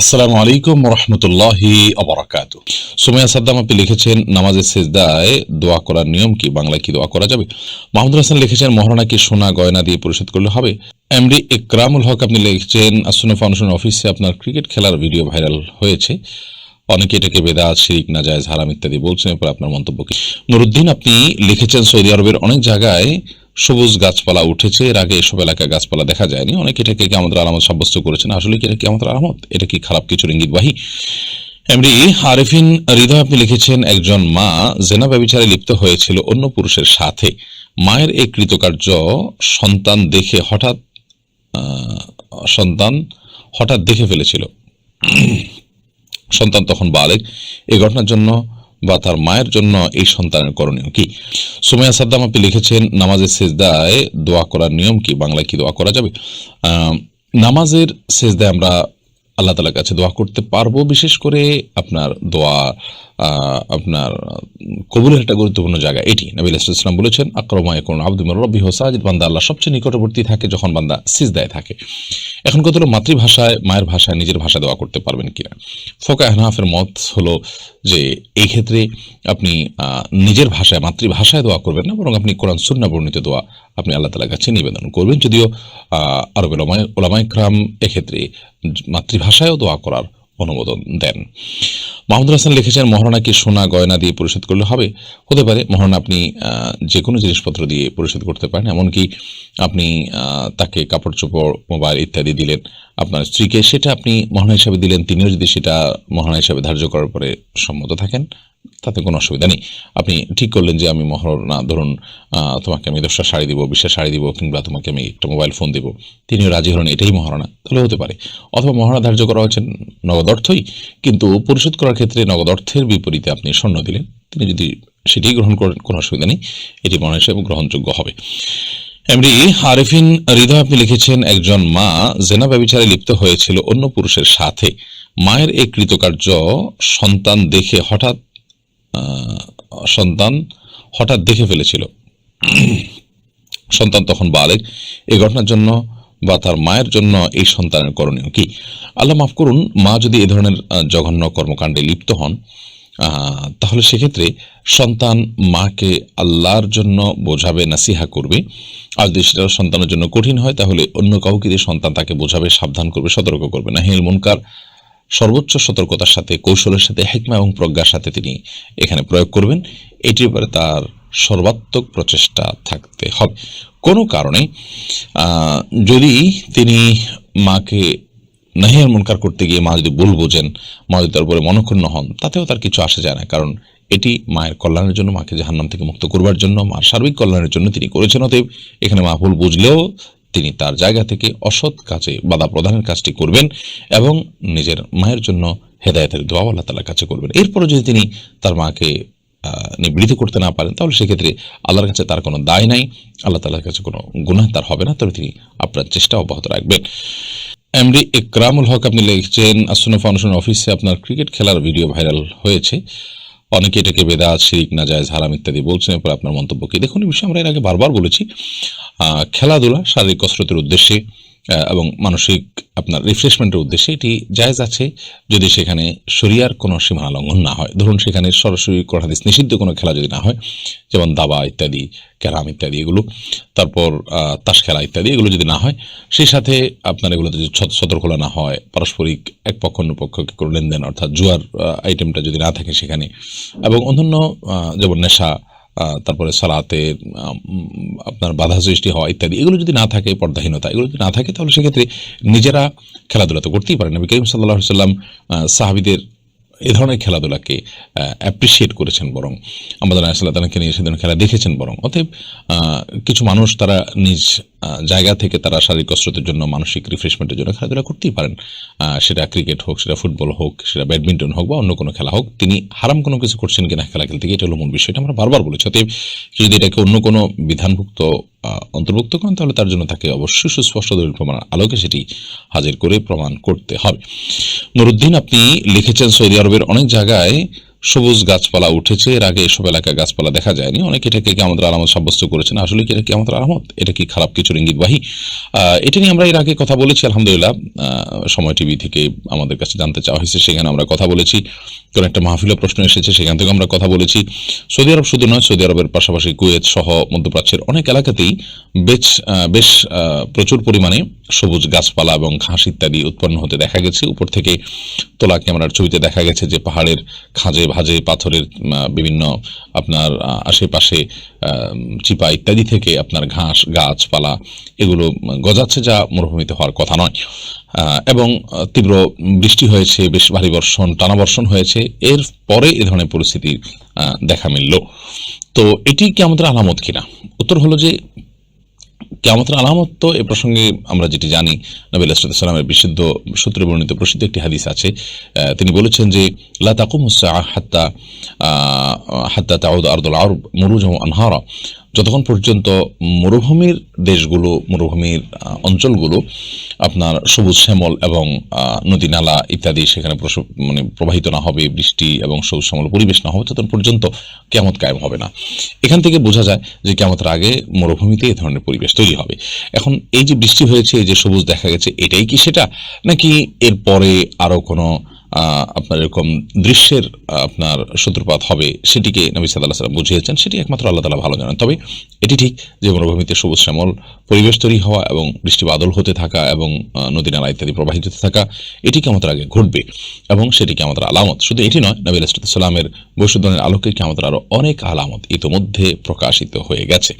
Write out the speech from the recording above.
আসসালামু আলাইকুম রহমতুল্লাহি অবরাকাত সুমাইয়া সাদ্দাম আপনি লিখেছেন, নামাজের শেষদায় দোয়া করার নিয়ম কি? বাংলায় কি দোয়া করা যাবে? মাহমুদুল হাসান লিখেছেন, মহারণা কি সোনা গয়না দিয়ে পরিশোধ করলে হবে? এমডি ইকরামুল হক আপনি লিখেছেন, আসুনা ফাউন্ডেশন অফিসে আপনার ক্রিকেট খেলার ভিডিও ভাইরাল হয়েছে। অনেকে এটাকে বেদাত, শিরিক, নাজায়জ, হারাম ইত্যাদি বলছেন, এরপর আপনার মন্তব্য কি? নুরুদ্দিন আপনি লিখেছেন, সৌদি আরবের অনেক জায়গায় সবুজ গাছপালা উঠেছে। এর আগে এসব এলাকায় গাছপালা দেখা যায়নি। অনেকে এটাকে কি আমাদের আলামত সাব্যস্ত করেছেন? আসলে কি এটা কি আমাদের আলামত? এটা কি খারাপ কিছুর ইঙ্গিতবাহী এমনি আরিফিন হৃদয় আপনি লিখেছেন, একজন মা জেনা ব্যবিচারে লিপ্ত হয়েছিল অন্য পুরুষের সাথে। মায়ের এই কৃতকার্য সন্তান দেখে হঠাৎ সন্তান হঠাৎ দেখে ফেলেছিল। সন্তান তখন বালেক। এই ঘটনার জন্য বা তার মায়ের জন্য এই সন্তানের করণীয় কি? সুমাইয়া সাদ্দাম আপনি লিখেছেন, নামাজের সেজদায় দোয়া করার নিয়ম কি? বাংলায় কি দোয়া করা যাবে? নামাজের সেজদায় আমরা আল্লাহ তালার কাছে দোয়া করতে পারব, বিশেষ করে আপনার দোয়া আপনার কবুলের একটা গুরুত্বপূর্ণ জায়গা এটি। নবীল ইসলাম বলেছেন আক্রমায় কোন আব্দুল রব্বি হোসাজিদ বান্দা আল্লাহ সবচেয়ে নিকটবর্তী থাকে যখন বান্দা সিজদায় থাকে। এখন কত হলো মাতৃভাষায়, মায়ের ভাষায় নিজের ভাষায় দোয়া করতে পারবেন কিনা? ফোকা এহনাফের মত হলো যে, এই ক্ষেত্রে আপনি নিজের ভাষায়, মাতৃভাষায় দোয়া করবেন না, বরং আপনি কোরআন সুন্না বর্ণিত দোয়া আপনি আল্লাহ তালার কাছে নিবেদন করবেন। যদিও আরবের ওলামায় ওলামাইকরাম এক্ষেত্রে মাতৃভাষায়ও দোয়া করার অনুমোদন দেন। মাহমুদুল হাসান লিখেছেন, মহারণা কি সোনা গয়না দিয়ে পরিশোধ করলে হবে? হতে পারে, মহারণা আপনি যে কোনো জিনিসপত্র দিয়ে পরিশোধ করতে পারেন, এমনকি আপনি তাকে কাপড় চোপড়, মোবাইল ইত্যাদি দিলেন, আপনার স্ত্রীকে, সেটা আপনি মহারণা হিসাবে দিলেন, তিনিও যদি সেটা মহারণা হিসাবে ধার্য করার পরে সম্মত থাকেন। তাতে কোনো অসুবিধা নেই। আপনি ঠিক করলেন যে আমি মহারণা ধরুন তোমাকে আমি দশটা শাড়ি দিব বিশটা শাড়ি দিব, কিংবা তোমাকে আমি একটা মোবাইল ফোন দেবো। তিনিও রাজি হলেন, এটাই মহারণা। তাহলে হতে পারে। অথবা মহারণা ধার্য করা হচ্ছে নগদ অর্থই, কিন্তু পরিশোধ করার ক্ষেত্রে নগদ অর্থের বিপরীতে আপনি স্বর্ণ দিলেন। তিনি যদি সেটি গ্রহণ করেন, কোনো অসুবিধা নেই। এটি মনে হিসেবে গ্রহণযোগ্য হবে। এমনি আরিফিন হৃদয়, আপনি লিখেছেন, একজন মা জেনা ব্যবিচারে লিপ্ত হয়েছিল অন্য পুরুষের সাথে। মায়ের এই কৃতকার্য সন্তান দেখে হঠাৎ সন্তান হঠাৎ দেখে ফেলেছিল। সন্তান তখন বালেক এই ঘটনার জন্য বা তার মায়ের জন্য এই সন্তানের করণীয় কি? আল্লাহ মাফ করুন, মা যদি এ ধরনের জঘন্য কর্মকাণ্ডে লিপ্ত হন তাহলে সেক্ষেত্রে সন্তান মাকে আল্লাহর জন্য বোঝাবে, নাসিহা করবে। আর যদি সেটা সন্তানের জন্য কঠিন হয়, তাহলে অন্য কাউকে দিয়ে সন্তান তাকে বোঝাবে, সাবধান করবে, সতর্ক করবে না। হেল মুনকার সর্বোচ্চ সতর্কতার সাথে, কৌশলের সাথে, হেকমা এবং প্রজ্ঞার সাথে তিনি এখানে প্রয়োগ করবেন। এটির ব্যাপারে তার সর্বাত্মক প্রচেষ্টা থাকতে হবে। কোনো কারণে যদি তিনি মাকে নাহিয়ার মুনকার করতে গিয়ে মা যদি ভুল বোঝেন, মা যদি তার উপরে মনক্ষুণ্ণ হন, তাতেও তার কিছু আসে যায় না। কারণ এটি মায়ের কল্যাণের জন্য, মাকে জাহান্নাম থেকে মুক্ত করবার জন্য, মার সার্বিক কল্যাণের জন্য তিনি করেছেন। অতএব এখানে মা ভুল বুঝলেও তিনি তার জায়গা থেকে অসৎ কাজে বাধা প্রদানের কাজটি করবেন এবং নিজের মায়ের জন্য হেদায়তের দোয়া আল্লাহ তালার কাছে করবেন। এরপরে যদি তিনি তার মাকে নিবৃত করতে না পারেন, তাহলে সেক্ষেত্রে আল্লাহর কাছে তার কোনো দায় নাই, আল্লাহ তালার কাছে কোনো গুনাহ তার হবে না, তবে তিনি আপনার চেষ্টা অব্যাহত রাখবেন। এমডি ইকরামুল হক আপনি লিখছেন আসুনা ফাউন্ডেশন অফিসে আপনার ক্রিকেট খেলার ভিডিও ভাইরাল হয়েছে। অনেকে এটাকে বেদা শিরিক না যায় হারাম ইত্যাদি বলছেন, এরপর আপনার মন্তব্য কি? দেখুন, এই বিষয়ে আমরা এর আগে বারবার বলেছি খেলাধুলা, শারীরিক কসরতের উদ্দেশ্যে এবং মানসিক আপনার রিফ্রেশমেন্টের উদ্দেশ্যে এটি জায়জ আছে যদি সেখানে শরিয়ার কোনো সীমানা লঙ্ঘন না হয়। ধরুন সেখানে সরাসরি কোন হাদিস নিষিদ্ধ কোনো খেলা যদি না হয়, যেমন দাবা ইত্যাদি, ক্যারাম ইত্যাদি এগুলো, তারপর তাস খেলা ইত্যাদি এগুলো যদি না হয়, সেই সাথে আপনার এগুলোতে যদি সত- সতর্কতা না হয়, পারস্পরিক এক পক্ষ অন্য পক্ষকে কোনো লেনদেন অর্থাৎ জুয়ার আইটেমটা যদি না থাকে সেখানে, এবং অন্যান্য যেমন নেশা তারপরে সালাতে আপনার বাধা সৃষ্টি হওয়া ইত্যাদি, এগুলো যদি না থাকে, পর্দাহীনতা, এগুলো যদি না থাকে, তাহলে সেক্ষেত্রে নিজেরা খেলাধুলা তো করতেই পারেন নবী করিম সাল্লাহ সাল্লাম সাহাবিদের এ ধরনের খেলাধুলাকে অ্যাপ্রিসিয়েট করেছেন বরং আমাদের আসাল্লাহ তালাকে নিয়ে সেদিন খেলা দেখেছেন বরং। অতএব কিছু মানুষ তারা নিজ জায়গা থেকে তারা শারীরিক কসরতের জন্য, মানসিক রিফ্রেশমেন্টের জন্য খেলাধুলা করতেই পারেন। সেটা ক্রিকেট হোক, সেটা ফুটবল হোক, সেটা ব্যাডমিন্টন হোক বা অন্য কোনো খেলা হোক, তিনি হারাম কোনো কিছু করছেন কিনা খেলা খেলতে গিয়ে, এটা হলো মূল বিষয়টা। আমরা বারবার বলেছি, অতএব যদি এটাকে অন্য কোনো বিধানভুক্ত অন্তর্ভুক্ত করেন, তাহলে তার জন্য তাকে অবশ্যই সুস্পষ্ট দলিল প্রমাণ আলোকে সেটি হাজির করে প্রমাণ করতে হবে। নুরুদ্দিন, আপনি লিখেছেন সৌদি আরবের অনেক জায়গায় সবুজ গাছপালা উঠেছে। এর আগে এসব এলাকায় গাছপালা দেখা যায়নি। অনেকে এটাকে আমাদের আলামত সাব্যস্ত করেছেন? আসলে কি এটা কি আমাদের আলামত? এটা কি খারাপ কিছু ইঙ্গিতবাহী এটা নিয়ে আমরা এর আগে কথা বলেছি, আলহামদুলিল্লাহ। সময় টিভি থেকে আমাদের কাছে জানতে চাওয়া হয়েছে, সেখানে আমরা কথা বলেছি। কোন একটা মাহফিলে প্রশ্ন এসেছে, সেখান থেকে আমরা কথা বলেছি। সৌদি আরব শুধু নয়, সৌদি আরবের পাশাপাশি কুয়েত সহ মধ্যপ্রাচ্যের অনেক এলাকাতেই বেশ বেশ প্রচুর পরিমাণে সবুজ গাছপালা এবং ঘাস ইত্যাদি উৎপন্ন হতে দেখা গেছে। উপর থেকে তোলা ক্যামেরার ছবিতে দেখা গেছে যে পাহাড়ের খাঁজে ভাজে পাথরের বিভিন্ন আপনার আশেপাশে চিপা ইত্যাদি থেকে আপনার ঘাস, গাছপালা এগুলো গজাচ্ছে যা মরুভূমিতে হওয়ার কথা নয়। এবং তীব্র বৃষ্টি হয়েছে, বেশ ভারী বর্ষণ, টানা বর্ষণ হয়েছে। এর পরে এ ধরনের পরিস্থিতি দেখা মিলল। তো এটি কি আমাদের আলামত কিনা? উত্তর হলো যে কেমতের আলামত তো এ প্রসঙ্গে আমরা যেটি জানি, নবী সালামের বিশুদ্ধ সূত্রে বর্ণিত প্রসিদ্ধ একটি হাদিস আছে। তিনি বলেছেন যে, লা তাকুম হাত্তা হাত্তা তাউদ আরদুল আরব মুরুজ আনহারা। যতক্ষণ পর্যন্ত মরুভূমির দেশগুলো, মরুভূমির অঞ্চলগুলো আপনার সবুজ শ্যামল এবং নদী নালা ইত্যাদি সেখানে মানে প্রবাহিত না হবে, বৃষ্টি এবং সবুজ শ্যামল পরিবেশ না হবে, ততক্ষণ পর্যন্ত কেমত কায়েম হবে না। এখান থেকে বোঝা যায় যে কেমতের আগে মরুভূমিতে এই ধরনের পরিবেশ তৈরি হবে। এখন এই যে বৃষ্টি হয়েছে, এই যে সবুজ দেখা গেছে, এটাই কি সেটা? নাকি এর পরে আরও কোনো আপনার এরকম দৃশ্যের আপনার সূত্রপাত হবে সেটিকে নবী সাল্লাহ সাল্লাম বুঝিয়েছেন, সেটি একমাত্র আল্লাহ তালা ভালো জানেন। তবে এটি ঠিক যে মরুভূমিতে সবুজ শ্যামল পরিবেশ তৈরি হওয়া এবং বৃষ্টি বাদল হতে থাকা এবং নদী নালা ইত্যাদি প্রবাহিত হতে থাকা, এটি আমাদের আগে ঘটবে এবং সেটিকে আমাদের আলামত। শুধু এটি নয়, নবী সাল্লামের বৈশুদ্ধনের আলোকে কি আমাদের আরও অনেক আলামত ইতোমধ্যে প্রকাশিত হয়ে গেছে।